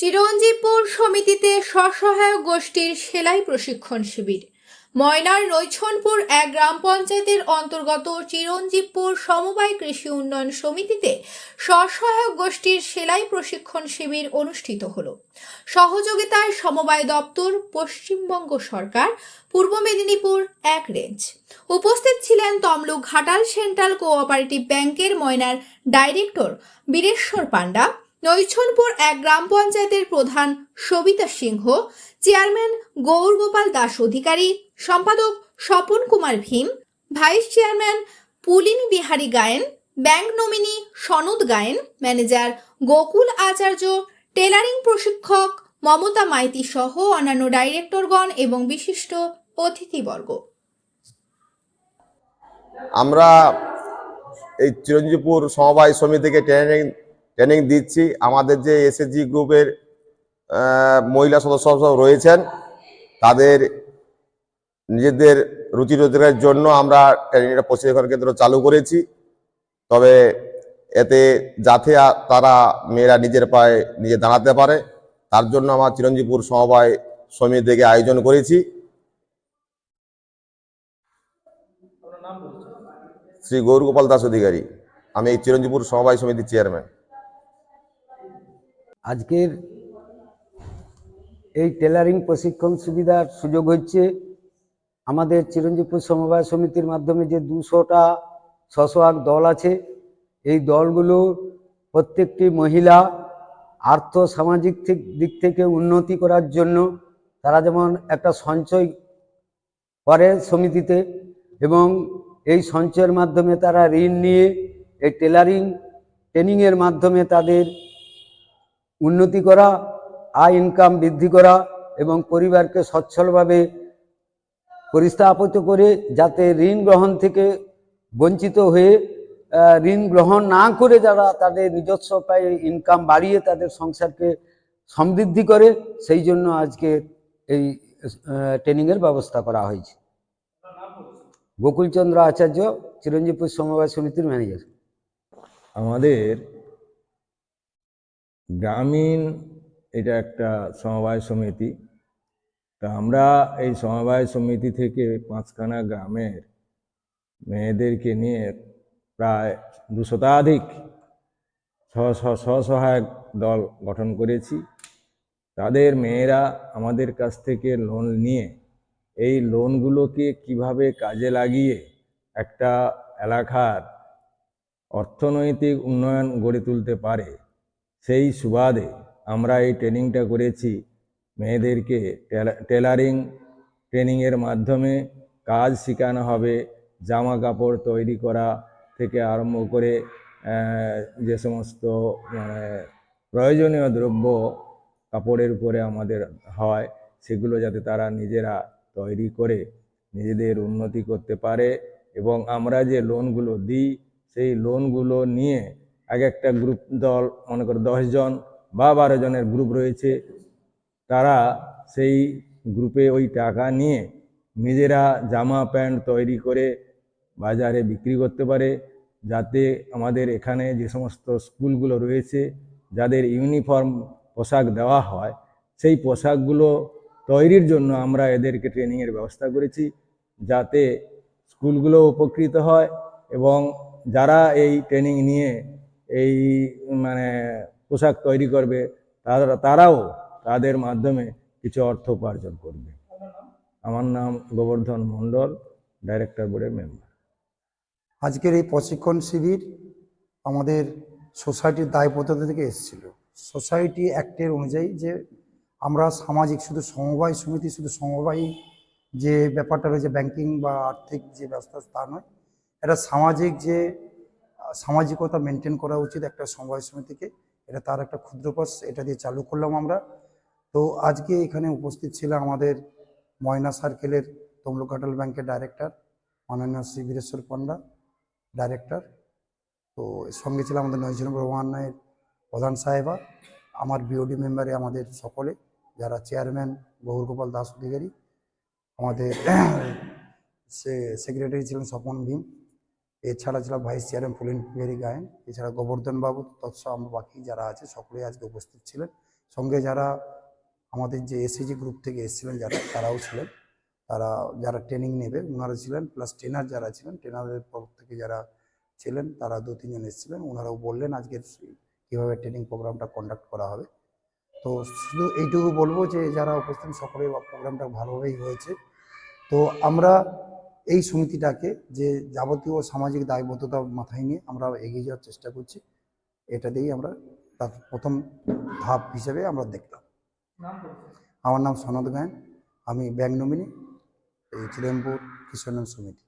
চিরঞ্জীবপুর সমিতিতে স্বসহায়ক গোষ্ঠীর সেলাই প্রশিক্ষণ শিবির। ময়নার নৈছনপুর এক গ্রাম পঞ্চায়েতের অন্তর্গত চিরঞ্জীবপুর সমবায় কৃষি উন্নয়ন সমিতিতে স্বসহায়ক গোষ্ঠীর সেলাই প্রশিক্ষণ শিবির অনুষ্ঠিত হল। সহযোগিতায় সমবায় দপ্তর, পশ্চিমবঙ্গ সরকার, পূর্ব মেদিনীপুর এক রেঞ্জ। উপস্থিত ছিলেন তমলুক ঘাটাল সেন্ট্রাল কোঅপারেটিভ ব্যাংকের ময়নার ডাইরেক্টর বীরেশ্বর পাণ্ডা নৈছনপুর এক গ্রাম পঞ্চায়েতের প্রধান সবিতা সিংহ, চেয়ারম্যান গৌরগোপাল দাস অধিকারী, সম্পাদক Swapan Kumar Bhim, vice chairman Pulin Bihari Gayen, bank nominee Sanad Gayen, manager Gokul Acharya, tailoring প্রশিক্ষক মমতা মাইতি সহ অন্যান্য ডাইরেক্টরগণ এবং বিশিষ্ট অতিথিবর্গ। আমরা এই চিরঞ্জীবপুর সমবায় সমিতিকে ট্রেনিং ট্রেনিং দিচ্ছি। আমাদের যে এসএসজি গ্রুপের মহিলা সদস্য সব রয়েছেন, তাদের নিজেদের রুচি রোজগারের জন্য আমরা ট্রেনিংটা প্রশিক্ষণ কেন্দ্র চালু করেছি। তবে এতে যাতে তারা মেয়েরা নিজের পায়ে নিজে দাঁড়াতে পারে, তার জন্য আমার চিরঞ্জীবপুর সমবায় সমিতি থেকে আয়োজন করেছি। শ্রী গৌরগোপাল দাস অধিকারী, আমি এই চিরঞ্জীবপুর সমবায় সমিতির চেয়ারম্যান। আজকের এই টেলারিং প্রশিক্ষণ সুবিধার সুযোগ হচ্ছে আমাদের চিরঞ্জীবপুর সমবায় সমিতির মাধ্যমে যে দুশোটা স্বসহায়ক দল আছে, এই দলগুলো প্রত্যেকটি মহিলা আর্থ সামাজিক দিক থেকে উন্নতি করার জন্য তারা যেমন একটা সঞ্চয় করে সমিতিতে এবং এই সঞ্চয়ের মাধ্যমে তারা ঋণ নিয়ে, এই টেলারিং ট্রেনিংয়ের মাধ্যমে তাদের উন্নতি করা, আয় ইনকাম বৃদ্ধি করা এবং পরিবারকে সচ্ছলভাবে পরিস্থাপিত করে যাতে ঋণ গ্রহণ থেকে বঞ্চিত হয়ে ঋণ গ্রহণ না করে যারা তাদের নিজস্ব পায়ে ইনকাম বাড়িয়ে তাদের সংসারকে সমৃদ্ধি করে, সেই জন্য আজকে এই ট্রেনিংয়ের ব্যবস্থা করা হয়েছে। গোকুলচন্দ্র আচার্য, চিরঞ্জীবপুর সমবায় সমিতির ম্যানেজার আমাদের গ্রামীণ এটা একটা সমবায় সমিতি। তা আমরা এই সমবায় সমিতি থেকে পাঁচখানা গ্রামের মেয়েদেরকে নিয়ে প্রায় দু শতাধিক স্ব- স্ব- স্বসহায়ক দল গঠন করেছি। তাদের মেয়েরা আমাদের কাছ থেকে লোন নিয়ে এই লোনগুলোকে কীভাবে কাজে লাগিয়ে একটা এলাকার অর্থনৈতিক উন্নয়ন গড়ে তুলতে পারে সেই সুবাদে আমরা এই ট্রেনিংটা করেছি মেয়েদেরকে টেলা- টেলারিং ট্রেনিংয়ের মাধ্যমে কাজ শেখানো হবে, জামা কাপড় তৈরি করা থেকে আরম্ভ করে যে সমস্ত মানে প্রয়োজনীয় দ্রব্য কাপড়ের উপরে আমাদের হয়, সেগুলো যাতে তারা নিজেরা তৈরি করে, নিজেদের উন্নতি করতে পারে এবং আমরা যে লোনগুলো দিই, সেই লোনগুলো নিয়ে এক একটা গ্রুপ দল, মনে করো দশজন বা বারো জনের গ্রুপ রয়েছে, তারা সেই গ্রুপে ওই টাকা নিয়ে নিজেরা জামা প্যান্ট তৈরি করে বাজারে বিক্রি করতে পারে, যাতে আমাদের এখানে যে সমস্ত স্কুলগুলো রয়েছে, যাদের ইউনিফর্ম পোশাক দেওয়া হয়, সেই পোশাকগুলো তৈরির জন্য আমরা এদেরকে ট্রেনিংয়ের ব্যবস্থা করেছি, যাতে স্কুলগুলো উপকৃত হয় এবং যারা এই ট্রেনিং নিয়ে এই মানে পোশাক তৈরি করবে, তারা, তারাও তাদের মাধ্যমে কিছু অর্থ উপার্জন করবে। আমার নাম গোবর্ধন মণ্ডল, ডাইরেক্টর বোর্ডের মেম্বার। আজকের এই প্রশিক্ষণ শিবির আমাদের সোসাইটির দায়বদ্ধতা থেকে এসেছিল। সোসাইটি অ্যাক্টের অনুযায়ী যে আমরা সামাজিক, শুধু সমবায় সমিতি, শুধু সমবায় যে ব্যাপারটা রয়েছে, ব্যাংকিং বা আর্থিক যে ব্যবস্থা, তা নয়, এটা সামাজিক যে সামাজিকতা মেনটেন করা উচিত একটা সমবায় সমিতিকে। এটা তার একটা ক্ষুদ্র ক্ষুদ্রপস এটা দিয়ে চালু করলাম আমরা। তো আজকে এখানে উপস্থিত ছিল আমাদের ময়না সার্কেলের তমলুক ঘাটাল ব্যাংকের ডাইরেক্টর মাননীয় শ্রী বীরেশ্বর পণ্ডা ডাইরেক্টর তো সঙ্গে ছিল আমাদের নয়জন রহমানের প্রধান সাহেবা, আমার বিওডি মেম্বারে আমাদের সকলে, যারা চেয়ারম্যান গৌর গোপাল দাস অধিকারী, আমাদের সে সেক্রেটারি ছিলেন স্বপন ভীম। এছাড়া ছিল ভাইস চেয়ারম্যান পুলিন বিহারী গায়েন, এছাড়া গোবর্ধন বাবু তৎসহ আমরা বাকি যারা আছে, সকলেই আজকে উপস্থিত ছিলেন। সঙ্গে যারা আমাদের যে এসএজি গ্রুপ থেকে এসেছিলেন, যারা, তারাও ছিলেন। তারা যারা ট্রেনিং নেবে ওনারা ছিলেন প্লাস ট্রেনার যারা ছিলেন ট্রেনারের তরফ থেকে যারা ছিলেন, তারা দু তিনজন এসেছিলেন। ওনারাও বললেন আজকের কীভাবে ট্রেনিং প্রোগ্রামটা কন্ডাক্ট করা হবে। তো শুধু এইটুকু বলব যে, যারা উপস্থিত সকলে প্রোগ্রামটা ভালোভাবেই হয়েছে। তো আমরা এই সমিতিটাকে যে যাবতীয় সামাজিক দায়বদ্ধতা মাথায় নিয়ে আমরা এগিয়ে যাওয়ার চেষ্টা করছি এটা দিয়েই আমরা তার প্রথম ধাপ হিসেবে আমরা দেখলাম। আমার নাম সনদ গায়ন আমি ব্যাংক নমিনি এই চিরম্পুর কিশোরন সমিতি।